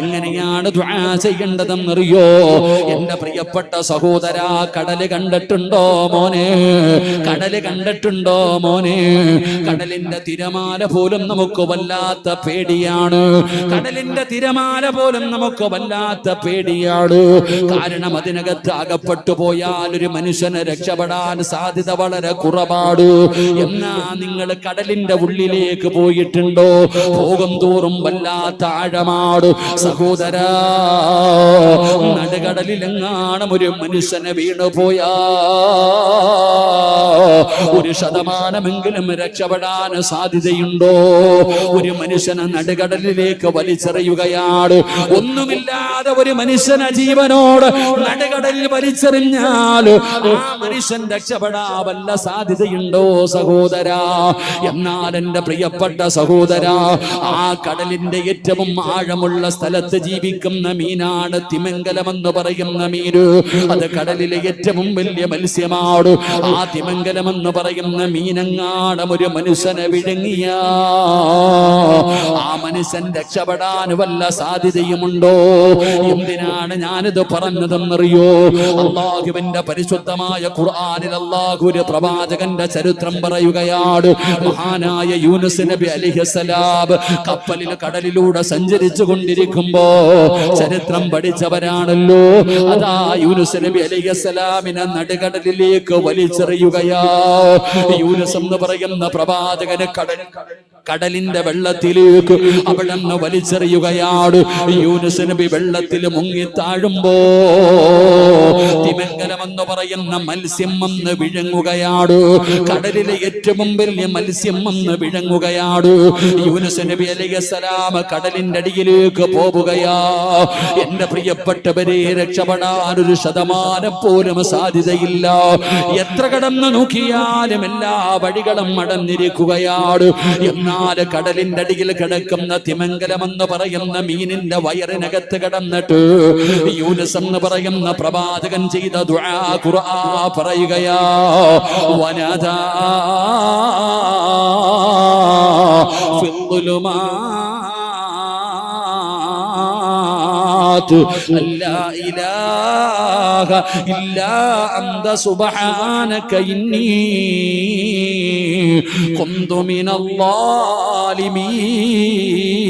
എങ്ങനെയാണ് ചെയ്യേണ്ടതെന്നറിയോ? എന്റെ പ്രിയപ്പെട്ട സഹോദര കടൽ കണ്ടിട്ടുണ്ടോ മോനെ? കടൽ കണ്ടിട്ടുണ്ടോ മോനെ? കടലിന്റെ തിരമാല പോലും നമുക്ക് വല്ലാത്ത പേടിയാണ്. കടലിന്റെ തിരമാല പോലും നമുക്ക് വല്ലാത്ത പേടിയാണ്. കാരണം അതിനകത്ത് അകപ്പെട്ടു പോയാൽ ഒരു മനുഷ്യനെ രക്ഷപ്പെടാൻ സാധ്യത വളരെ കുറവാണ്. എന്നാ നിങ്ങൾ കടലിന്റെ ഉള്ളിലേക്ക് പോയിട്ടുണ്ടോ? പോകും തോറും വല്ലാത്ത ആഴമാട് സഹോദര നടുകടലിലെങ്ങാണം ഒരു മനുഷ്യനെ വീണു പോയാ. ഒരു ശതമാനമെങ്കിലും രക്ഷപ്പെടാൻ സാധ്യതയുണ്ടോ? ഒരു മനുഷ്യനെ നടുകടലിലേക്ക് വലിച്ചെറിയുകയാണ് ഒന്നുമില്ലാതെ ഒരു മനുഷ്യനെ ജീവനോട് നടുകടലിൽ വലിച്ചെറിഞ്ഞാൽ ആ മനുഷ്യൻ രക്ഷപ്പെടാ വല്ല സാധ്യതയുണ്ടോ സഹോദര? എന്നാൽ എന്റെ പ്രിയപ്പെട്ട സഹോദര ആ കടലിന്റെ ഏറ്റവും ആഴമുള്ള സ്ഥലത്ത് ജീവിക്കുന്ന മീനാണ് തിമംഗലം എന്ന് പറയുന്ന മീന് അത് കടലിലെ ഏറ്റവും വലിയ മത്സ്യമാണ്. ആ തിമംഗലം എന്ന് പറയുന്ന മീനങ്ങാടം ഒരു മനുഷ്യനെ വിഴുങ്ങിയ. ആ മനുഷ്യൻ രക്ഷപ്പെടാൻ വല്ല സാധ്യതയുമുണ്ടോ? എന്തിനാണ് ഞാനിത് പറഞ്ഞതെന്നറിയോ? അള്ളാഹുവിന്റെ പരിശുദ്ധമായ ഖുർആനിൽ അള്ളാഹു ഒരു പ്രവാചകന്റെ ചരിത്രം പറയുകയാണ്. മഹാനായ യൂനുസ് നബി അലിഹസലാബ് കപ്പലിൽ കടലിലൂടെ സഞ്ചരിച്ചു കൊണ്ടിരിക്കുമ്പോ ചരിത്രം പഠിച്ചവരാണല്ലോ. അതാ യൂനുസ് നബി അലിഹസലാമിനെ നടുകടലിലേക്ക് വലിച്ചെറിയുകയാ. യൂനുസ് എന്ന് പറയുന്ന പ്രവാചകന് കടൽ കടലിന്റെ വെള്ളത്തിലേക്ക് അവിടെ നിന്ന് വലിച്ചെറിയുകയാണ് യൂനുസ് നബി വെള്ളത്തിൽ മുങ്ങി താഴുമ്പോ തിമംഗലമെന്ന് പറയുന്ന മത്സ്യം വന്ന് വിഴങ്ങുകയാണ് കടലിലെ ഏറ്റവും വലിയ മത്സ്യം വന്ന് വിഴങ്ങുകയാണ് യൂനുസ് നബി അലൈഹിസ്സലാം കടലിന്റെ അടിയിലേക്ക് പോവുകയാ. എന്റെ പ്രിയപ്പെട്ടവരെ രക്ഷപ്പെടാൻ ഒരു ശതമാനം പോലും സാധ്യതയില്ല. എത്ര കടന്നു നോക്കിയാലും എല്ലാ വഴികളും അടഞ്ഞിരിക്കുകയാണ് എന്നാൽ കടലിന്റെ അടിയിൽ കിടക്കുന്ന തിമംഗലം എന്ന് പറയുന്ന മീനിന്റെ വയറിനകത്ത് കിടന്നിട്ട് യൂനസ് എന്ന് പറയുന്ന പ്രവാചകൻ ചെയ്ത ദുആ പറയുകയാ വനദാ ഫിൽ الظلمات لا إله إلا أنت سبحانك إني كنت من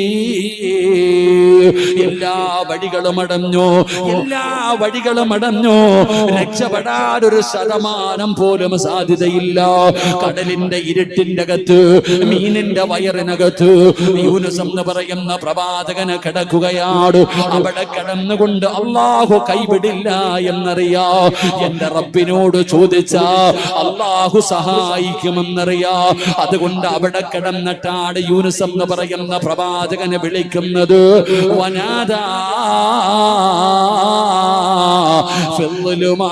الظالمين എല്ലാ വഴികളും അടഞ്ഞു എല്ലാ വഴികളും അടഞ്ഞു രക്ഷപ്പെടാൻ ഒരു ശതമാനം പോലും സാധ്യതയില്ല കടലിന്റെ ഇരുട്ടിന്റെ അകത്ത് മീനിന്റെ വയറിനകത്ത് യൂനുസ് എന്ന് പറയുന്ന പ്രവാചകന് കിടക്കുകയാണ് അവിടെ കടന്നുകൊണ്ട് അള്ളാഹു കൈവിടില്ല എന്നറിയാ. എന്റെ റബ്ബിനോട് ചോദിച്ച അള്ളാഹു സഹായിക്കുമെന്നറിയാ. അതുകൊണ്ട് അവിടെ കിടന്നിട്ടാണ് യൂനുസ് എന്ന് പറയുന്ന പ്രവാചകനെ വിളിക്കുന്നത്. വനാദാ ഫില്ലുമാ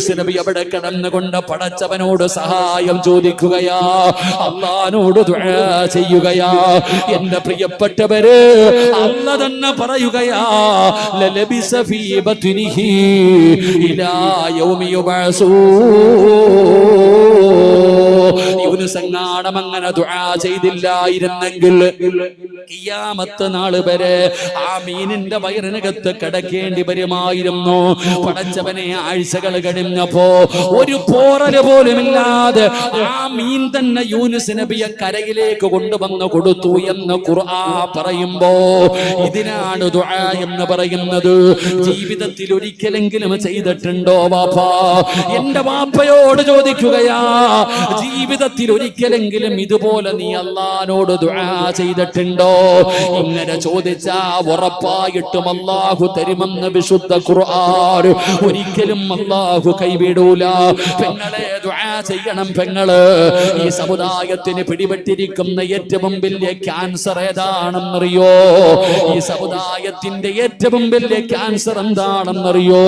യൂനുസ് നബി അവിടെ കിടന്നുകൊണ്ട് പടച്ചവനോട് സഹായം ചോദിക്കുകയാ. അള്ളഹാനോട് ചെയ്യുകയാ. എന്റെ പ്രിയപ്പെട്ടവര് അല്ല തന്നെ പറയുകയാ. ലലബിസ ഫീ ബത്നിഹി ഇലാ യൗമി യുബഅസൂ. യൂനുസ് എങ്ങാണം അങ്ങനെ ദുആ ചെയ്തില്ലായിരുന്നെങ്കിൽ കിയാമത്ത് നാൾ വരെ ആ മീനിന്റെ വയറിനകത്ത് കിടക്കേണ്ടി വരുമായിരുന്നു. പടച്ചവനെ ആഴ്ചകൾ കഴിഞ്ഞപ്പോ ഒരു പോറൽ പോലുമില്ലാതെ ആ മീൻ തന്നെ യൂനുസ് നബിയെ കരയിലേക്ക് കൊണ്ടുവന്ന് കൊടുത്തു എന്ന് ഖുർആ പറയുമ്പോ ഇതിനാണ് ദുആ എന്ന് പറയുന്നത്. ജീവിതത്തിൽ ഒരിക്കലെങ്കിലും ചെയ്തിട്ടുണ്ടോ വാപ്പാ? എന്റെ വാപ്പയോട് ചോദിക്കുകയാ ജീവിതത്തിൽ ഒരിക്കലെങ്കിലും ഇതുപോലെ നീ അള്ളഹാനോട് ദുആ ചെയ്തിട്ടുണ്ടോ? ഇങ്ങനെ ചോദിച്ചാ ഉറപ്പായിട്ടും അള്ളാഹു തരുമെന്ന് വിശുദ്ധ ഖുർആൻ ഒരിക്കലും അള്ളാഹു കൈവിടൂല. പെങ്ങളെ ചെയ്യണം പെങ്ങൾ. ഈ സമുദായത്തിന് പിടിപെട്ടിരിക്കുന്ന ഏറ്റവും വലിയ ക്യാൻസർ ഏതാണെന്നറിയോ? ഈ സമുദായത്തിന്റെ ഏറ്റവും വലിയ ക്യാൻസർ എന്താണെന്നറിയോ?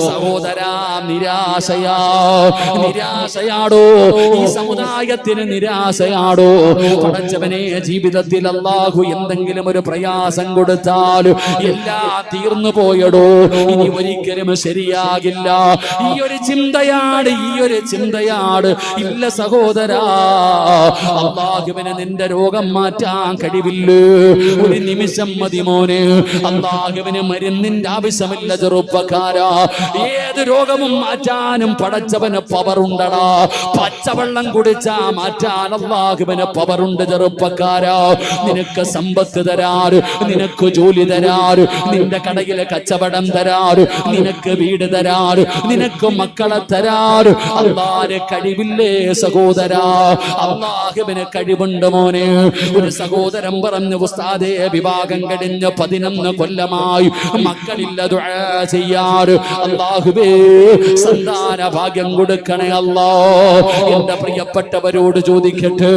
സഹോദര നിരാശയാ. നിരാശയാടോ? ഈ സമുദായത്തിന് നിരാശയാടോ? പടച്ചവനെ ജീവിതത്തിൽ അള്ളാഹു എന്തെങ്കിലും ഒരു പ്രയാസം കൊടുത്താൽ എല്ലാം തീർന്നു പോയടോ. ഇനി ഒരിക്കലും ശരിയാകില്ല. ഈ ഒരു ചിന്തയാണ് ഈ ഒരു ചിന്തയാണ്. ഇല്ല സഹോദരാ നിന്റെ രോഗം മാറ്റാൻ കഴിവില്ല? ഒരു നിമിഷം മതി മോനെ. അള്ളാഹുവിന് മരുന്നിന്റെ ആവശ്യമില്ല ചെറുപ്പക്കാരാ. ഏത് രോഗവും മാറ്റാനും പടച്ചവന് പവറുണ്ടടാ പച്ചവെള്ളം കുടിച്ചാ മാറ്റാൻ അള്ളാഹുവിന് പവറുണ്ട് ചെറുപ്പക്കാരാ. നിനക്ക് സമ്പത്ത് തരാറ് നിനക്ക് ജോലി തരാറ് നിന്റെ കടയിലെ കച്ചവടം തരാറ് നിനക്ക് വീട് തരാറ് നിനക്ക് മക്കളെ തരാറ്. അള്ളാരെ കഴിവില്ലേ സഹോദര? അള്ളാഹുവിന് കഴിവുണ്ട് മോനെ. ഒരു സഹോദരൻ പറഞ്ഞു ഉസ്താദേ വിവാഹം കഴിഞ്ഞ് പതിനൊന്ന് കൊല്ലമായി മക്കളില്ല ചെയ്യാറ്. അള്ളാഹുവേ സന്താന ഭാഗ്യം കൊടുക്കണേ അല്ലോ എന്റെ പ്രിയപ്പെട്ടവരോട് ചോദിക്കട്ടെ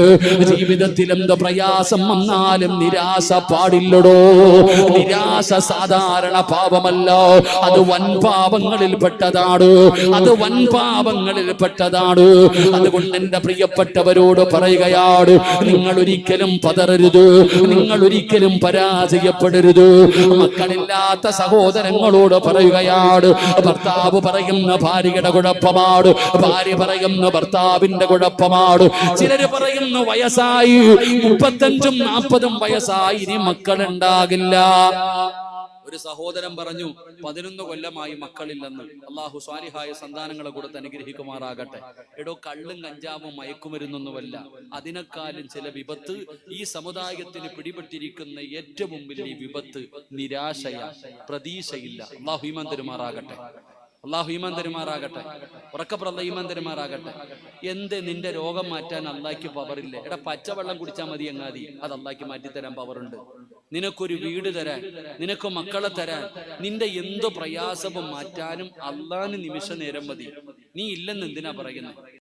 ജീവിതത്തിൽ എന്ത് പ്രയാസം വന്നാലും നിരാശ പാടില്ലടോ? നിരാശ സാധാരണ പാപമല്ല. അത് വൻ പാപങ്ങളിൽ പെട്ടതാണ്. അത് വൻ പാപങ്ങളിൽ പെട്ടതാണ്. അതുകൊണ്ട് എന്റെ പ്രിയപ്പെട്ടവരോട് പറയുകയാണ് നിങ്ങൾ ഒരിക്കലും പതറരുത് നിങ്ങൾ ഒരിക്കലും പരാജയപ്പെടരുത്. മക്കളില്ലാത്ത സഹോദരങ്ങളോട് പറയുകയാണ് ഭർത്താവ് പറയുന്ന ഭാര്യയുടെ കുഴപ്പമാണ് ഭാര്യ പറയുന്ന ഭർത്താവിന്റെ കുഴപ്പമാണ്. ചിലര് പറയുന്നു വയസ്സായി മുപ്പത്തഞ്ചും നാൽപ്പതും വയസ്സായി ഇനി മക്കളുണ്ടാകില്ല. ഒരു സഹോദരൻ പറഞ്ഞു പതിനൊന്ന് കൊല്ലമായി മക്കളില്ലെന്ന്. അള്ളാഹു സ്വാലിഹായ സന്താനങ്ങളെ കൊടുത്ത് അനുഗ്രഹിക്കുമാറാകട്ടെ. എടോ കള്ളും കഞ്ചാവും മയക്കുമരുന്നൊന്നുമല്ല. അതിനേക്കാളും ചില വിപത്ത് ഈ സമുദായത്തിന് പിടിപെട്ടിരിക്കുന്ന ഏറ്റവും വലിയ വിപത്ത് നിരാശയ പ്രതീക്ഷയില്ല. അള്ളാഹു തരുമാറാകട്ടെ. അള്ളാഹു ഈമാൻ തരുമാറാകട്ടെ. ഉറക്കപ്പുറല്ല ഈമാൻ തരുമാറാകട്ടെ. എന്ത് നിന്റെ രോഗം മാറ്റാൻ അള്ളാഹ്ക്ക് പവറില്ല എടാ പച്ചവെള്ളം കുടിച്ചാൽ മതി എങ്ങാതി. അത് അള്ളാഹ്ക്ക് മാറ്റിത്തരാൻ പവറുണ്ട് നിനക്കൊരു വീട് തരാൻ നിനക്ക് മക്കളെ തരാൻ നിന്റെ എന്ത് പ്രയാസവും മാറ്റാനും അള്ളാന് നിമിഷ നേരം മതി. നീ ഇല്ലെന്ന് എന്തിനാ പറയുന്നത്